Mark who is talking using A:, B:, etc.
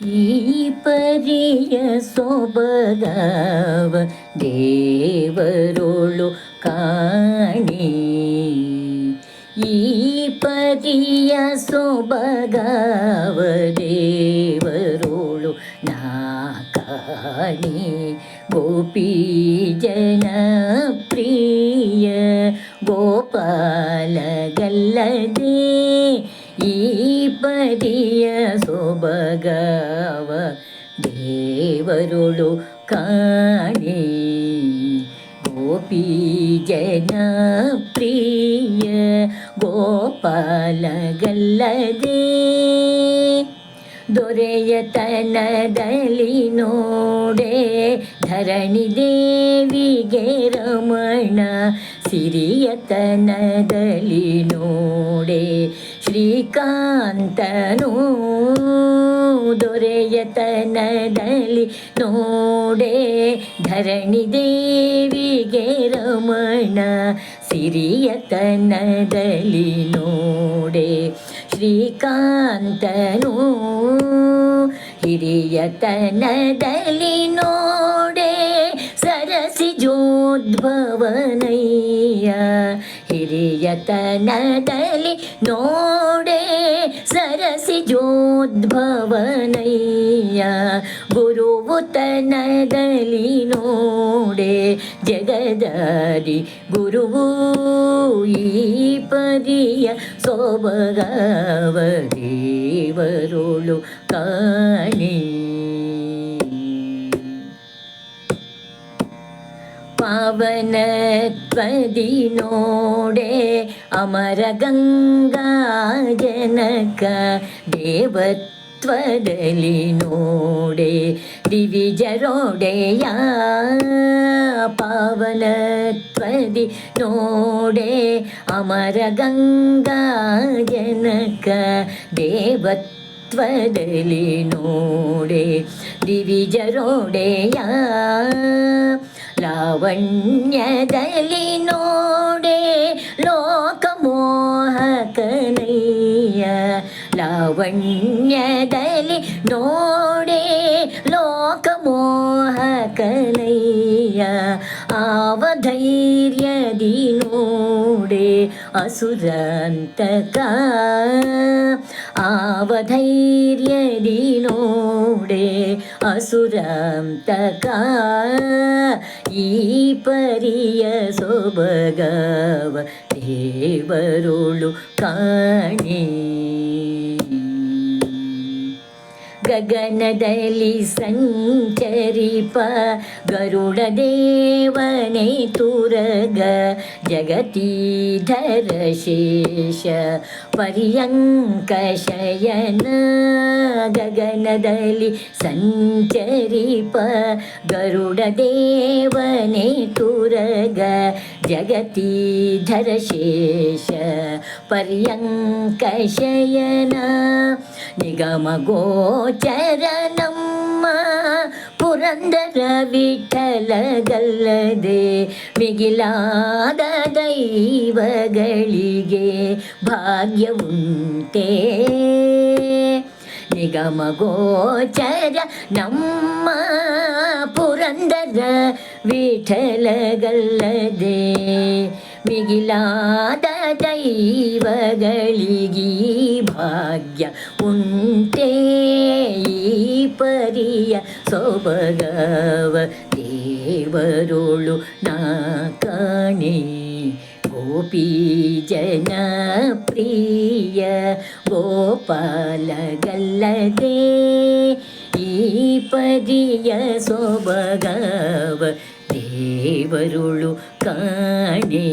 A: ಈ ಪರಿಯ ಸೊಬಗಾವ ದೇವರೋಳು ಕಾಣಿ ಈ ಪರಿಯ ಸೊಬಗಾವ ದೇವರೋಳು ನಾ ಕಾಣಿ ಗೋಪಿ ಜನ ಪ್ರಿಯ ಗೋಪಾಲ ಗಲ್ಲದೆ ಈ ಪರಿಯ ಸೊಬಗಾವ ದೇವರುಳು ಕಾಣಿ ಗೋಪಿ ಜನ ಪ್ರಿಯ ಗೋಪಾಲ ಗಲ್ಲದೆ ದೊರೆಯತನದಲ್ಲಿ ನೋಡೆ ಧರಣಿ ದೇವಿಗೆ ರಮಣ ಸಿರಿಯತನದಲ್ಲಿ ನೋಡೆ ಶ್ರೀಕಾಂತನು ದೊರೆಯತನದಲ್ಲಿ ನೋಡೆ ಧರಣಿ ದೇವಿಗೆ ರಮಣ ಸಿರಿಯತನದಲ್ಲಿ ನೋಡೆ ಶ್ರೀಕಾಂತನು ಹಿರಿಯತನದಲ್ಲಿ ನೋಡೆ ಸರಸಿ ಜೋದ್ಭವನಯ್ಯ ಹಿರಿಯತನದಲ್ಲಿ ನೋಡೆ ಸರಸಿ ಜೋದ್ಭವನಯ್ಯ ಗುರುವು ತನದಲ್ಲಿ ನೋಡೆ ಜಗದಾರಿ ಗುರುವು ಈ ಪರಿಯ ಸೊಬಗಾವ ದೇವರುಳು ಕಾಣಿ പാവന പതിനോടെ അമര ഗംഗാജനക ദേവത്വദലിനോടെ ദിവിജരോടെയാ പാവനത്വതിനോടെ അമരഗംഗാജനക ദേവത്വ ത്വദലിനോടെ ദിവിജരോടെയാ ನೋಡೆ ಅಮರ ಗಂಗಾ ಜನಕ ದೇವತ್ವದಲ್ಲಿ ನೋಡೆ ದಿವಿಜರೋಡೆಯ ಲಾವಣ್ಯದಲ್ಲಿ ನೋಡೆ ಲೋಕಮೋಹಕನಯ್ಯ ಲಾವಣ್ಯದಲ್ಲಿ ನೋಡೆ ಲೋಕಮೋಹಕನಯ್ಯ ಆವಧೈರ್ಯದಿ ನೋಡೆ ಅಸುರಂತಕ ಆವಧೈರ್ಯದಿ ನೋಡೆ ಅಸುರಂತಕ ಈ ಪರಿಯ ಸೊಬಗವ ದೇವರುಳು ಕಾಣಿ ಗಗನದಲ್ಲಿ ಸಂಚರಿಪ ಗರುಡ ದೇವನೇ ತುರಗ ಜಗತೀಧರ ಶೇಷ पर्यङ्कशयन गगनदलि सञ्चरिप गरुडदेवनेतुर गगती धरशेष पर्यङ्कशयन निगमगोचरणं पुरन्दरविठल जलदे मिगिलाद ನಿಗಮ ಗೋಚರ ನಮ್ಮ ಪುರಂದರ ವಿಠಲಗಲ್ಲದೆ ಮಿಗಿಲಾದ ದೈವಗಳಿಗೆ ಭಾಗ್ಯವುಂಟೇ ನಿಗಮ ಗೋಚರ ನಮ್ಮ ಪುರಂದರ ವಿಠಲಗಲ್ಲದೆ ಮಿಗಿಲಾದ ದೈವಗಳಿಗೀ ಭಾಗ್ಯ ಉಂಟೇ ಈ ಪರಿಯ ಸೊಬಗವ ದೇವರುಳು ನಾ ಕಾಣೆ ഗോപീജനപ്രിയ ഗോപാലകല്ലതേ ഈ പരിയ സ്വഭാഗവ ദേവരുളു കാണേ.